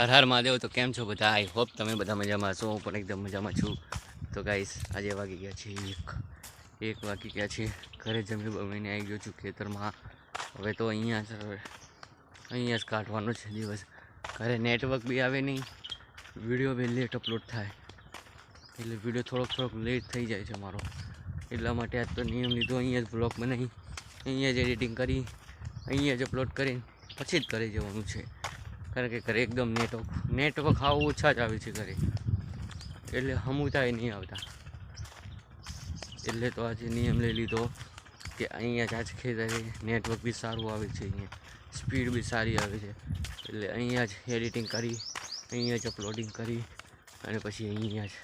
હર હર મહાદેવ, તો કેમ છો બધા? આઈ હોપ તમે બધા મજામાં છો. હું પણ એકદમ મજામાં છું. તો ગાઈસ આજે વાગી ગયા છે એક. એક વાગી ગયા છે. ઘરે જમી બમીને આવી ગયો છું ખેતરમાં. હવે તો અહીંયા જ અહીંયા જ કાઢવાનો છે દિવસ. ઘરે નેટવર્ક બી આવે નહીં. વીડિયો બી લેટ અપલોડ થાય. એટલે વીડિયો થોડોક થોડોક લેટ થઈ જાય છે મારો. એટલા માટે આજ તો નિયમ લીધો, અહીંયા જ બ્લોગ બનાવી, અહીંયા જ એડિટિંગ કરી, અહીંયા જ અપલોડ કરી પછી જ ઘરે જવાનું છે. કારણ કે ઘરે એકદમ નેટવર્ક નેટવર્ક હાવ ઓછા જ આવે છે ઘરે. એટલે હમુતાય નહીં આવતા. એટલે તો આજે નિયમ લઈ લીધો કે અહીંયા જ આજ ખેતરે નેટવર્ક બી સારું આવે છે અહીંયા. સ્પીડ બી સારી આવે છે. એટલે અહીંયા જ એડિટિંગ કરી, અહીંયા જ અપલોડિંગ કરી અને પછી અહીંયા જ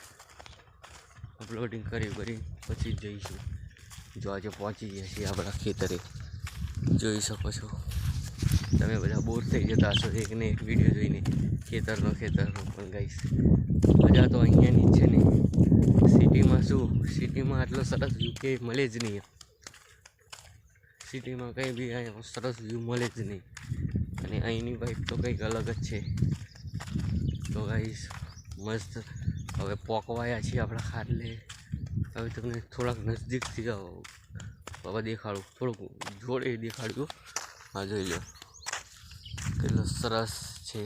અપલોડિંગ કરી કરી પછી જઈશું. જો આજે પહોંચી ગયા છીએ આપણા ખેતરે. જોઈ શકો છો. તમે બધા બોર થઈ જતા હશો. એકને એક વીડિયો જોઈને ખેતરનો ખેતરનો પણ ગાઈશ મજા તો અહીંયાની જ છે ને. સિટીમાં શું? સિટીમાં આટલો સરસ વ્યૂ કે મળે જ નહીં. સિટીમાં કંઈ બી અહીંયા સરસ વ્યૂ મળે જ નહીં. અને અહીંની વાઇફ તો કંઈક અલગ જ છે. તો ગાઈશ મસ્ત. હવે પોકવાયા છીએ આપણા ખાટલે. હવે તમને થોડાક નજદીકથી આવો. બાબા દેખાડું. થોડુંક જોડે દેખાડ્યું હા, જોઈ લો કેટલો સરસ છે.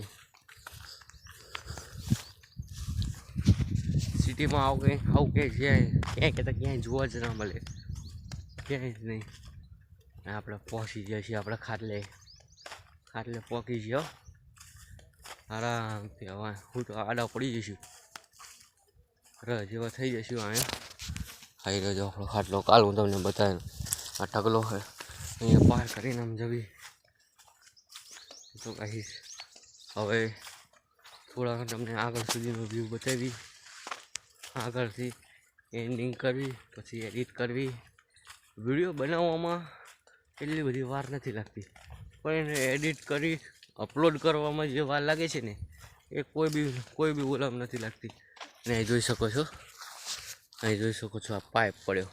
સિટીમાં આવું કંઈ આવું કંઈ ક્યાંય ક્યાંય કહેતા ક્યાંય જોવા જ ના મળે. ક્યાંય જ નહીં. આપણે પહોંચી ગયા છીએ આપણે ખાટલે. ખાટલે પહોંચી ગયો આરામથી હવે હું તો આડા પડી જઈશું. રહ જેવા થઈ જઈશું અહીંયા. આવી રજો આપણો ખાટલો. કાલ હું તમને બતાવ્યો આ ટકલો હોય અહીંયા પાર કરીને આમ જવી. તો કહીશ હવે થોડા તમને આગળ સુધીનો વ્યૂ બતાવી. આગળથી એન્ડિંગ કરવી, પછી એડિટ કરવી. વીડિયો બનાવવામાં એટલી બધી વાર નથી લાગતી. પણ એને એડિટ કરી અપલોડ કરવામાં જે વાર લાગે છે ને, એ કોઈ બી કોઈ બી ઓલામ નથી લાગતી. અને અહીં જોઈ શકો છો. અહીં જોઈ શકો છો આ પાઇપ પડ્યો.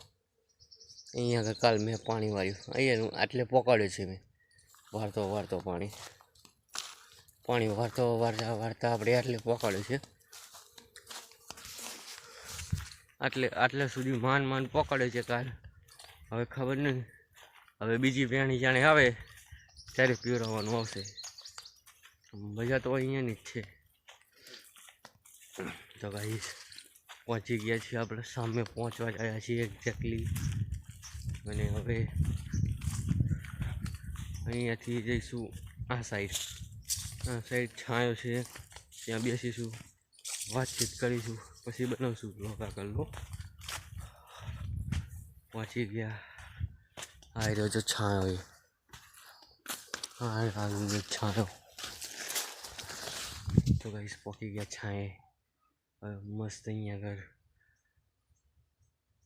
અહીંયા કાલ મેં પાણી વાળ્યું. અહીંયાનું આટલે પકડ્યું છે મેં. વારતો વારતો પાણી. પાણી વારતો વારતા વારતા આપણે આટલે પકડ્યું છે. આટલે આટલે સુધી માન માન પકડે છે કાલ હવે ખબર નહીં. હવે બીજી પ્રાણી જાણે આવે, ત્યારે પીવરાવવાનું આવશે. મજા તો અહીંયાની જ છે. તો ભાઈ, પહોંચી ગયા છીએ આપણે. સામે પહોંચવા આવ્યા છીએ એક્ઝેક્ટલી અને હવે અહીંયાથી જઈશું આ સાઈડ સાઈડ છાંયો છે. ત્યાં બેસીશું વાતચીત કરીશું. પછી બનાવશું બ્લોગ આગળનો પહોંચી ગયા. આ રહ્યો છે છાંયો એ. હા છાંયો. તો કઈ પહોંચી ગયા છાંયે. મસ્ત અહીંયા આગળ.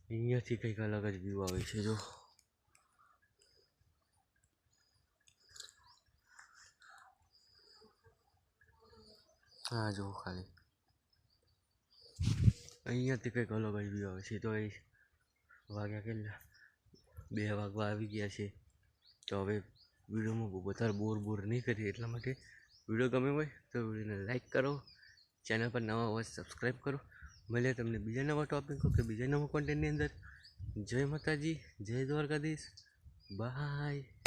અહીંયાથી કંઈક અલગ જ વ્યૂ આવે છે, જો. હા, જો, ખાલી. અહીંયાથી કંઈક અલગ જ વ્યૂ આવે છે. તો એ વાગ્યા કેટલા? બે વાગવા આવી ગયા છે. તો હવે વિડીયોમાં વધારે બોર બોર નહીં કરીએ એટલા માટે વીડિયો ગમે હોય તો વિડીયોને લાઈક કરો, ચેનલ પર નવા હોય સબસ્ક્રાઈબ કરો. મળીએ તમને બીજા નવા ટોપિક કે બીજા નવા કોન્ટેન્ટની અંદર. જય માતાજી, જય દ્વારકાધીશ. બાય